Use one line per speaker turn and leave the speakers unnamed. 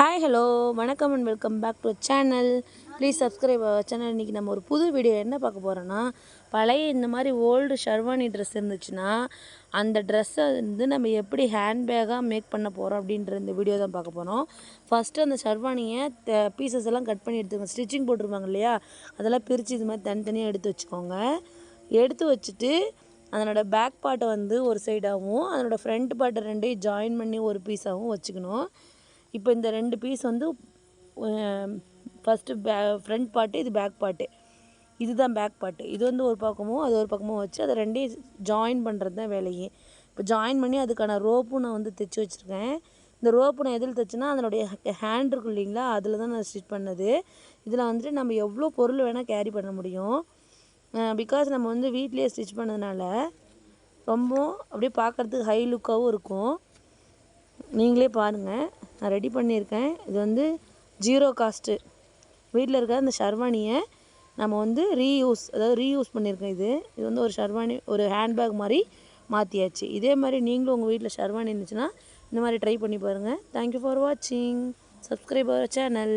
Hi hello வணக்கம் and welcome back to channel please subscribe channel இன்றைக்கி நம்ம ஒரு புது வீடியோ என்ன பார்க்க போகிறோன்னா பழைய இந்த மாதிரி ஓல்டு ஷர்வானி ட்ரெஸ் இருந்துச்சுன்னா அந்த ட்ரெஸ்ஸை வந்து நம்ம எப்படி ஹேண்ட்பேக்காக மேக் பண்ண போகிறோம் அப்படின்ற இந்த வீடியோ தான் பார்க்க போகிறோம் ஃபஸ்ட்டு அந்த ஷர்வானியை பீசஸ் எல்லாம் கட் பண்ணி எடுத்துக்கோங்க. ஸ்டிச்சிங் போட்டிருப்பாங்க இல்லையா? அதெல்லாம் பிரித்து இது மாதிரி தனித்தனியாக எடுத்து வச்சுக்கோங்க. எடுத்து வச்சுட்டு அதனோட பேக் பார்ட்டை வந்து ஒரு சைடாகவும் அதனோட ஃப்ரண்ட் பார்ட்டை ரெண்டையும் ஜாயின் பண்ணி ஒரு பீஸாகவும் வச்சுக்கணும். இப்போ இந்த ரெண்டு பீஸ் வந்து ஃபஸ்ட்டு பே ஃப்ரண்ட் பார்ட்டு இது பேக் பார்ட்டு இதுதான் பேக் பார்ட்டு இது வந்து ஒரு பக்கமும் அது ஒரு பக்கமும் வச்சு அதை ரெண்டையும் ஜாயின் பண்ணுறது தான் வேலையே. இப்போ ஜாயின் பண்ணி அதுக்கான ரோப்பும் நான் வந்து தைச்சி வச்சுருக்கேன். இந்த ரோப்பு நான் எதில் தைச்சேன்னா அதனுடைய ஹேண்ட் இருக்கும் இல்லைங்களா? அதில் தான் நான் ஸ்டிச் பண்ணது. இதில் வந்துட்டு நம்ம எவ்வளோ பொருள் வேணால் கேரி பண்ண முடியும். பிகாஸ் நம்ம வந்து வீட்லேயே ஸ்டிச் பண்ணதுனால ரொம்பவும் அப்படியே பார்க்குறதுக்கு ஹை லுக்காகவும் இருக்கும். நீங்களே பாருங்கள் நான் ரெடி பண்ணியிருக்கேன். இது வந்து ஜீரோ காஸ்ட்டு வீட்டில் இருக்கிற அந்த ஷர்வானியை நம்ம வந்து ரீயூஸ் அதாவது ரீயூஸ் பண்ணியிருக்கேன் இது. இது வந்து ஒரு ஷர்வானி ஒரு ஹேண்ட்பேக் மாதிரி மாற்றியாச்சு இதே மாதிரி நீங்களும் உங்கள் வீட்டில் ஷர்வானி இருந்துச்சுன்னா இந்த மாதிரி ட்ரை பண்ணி பாருங்கள் தேங்க்யூ ஃபார் வாட்சிங் சப்ஸ்கிரைப் அவர் சேனல்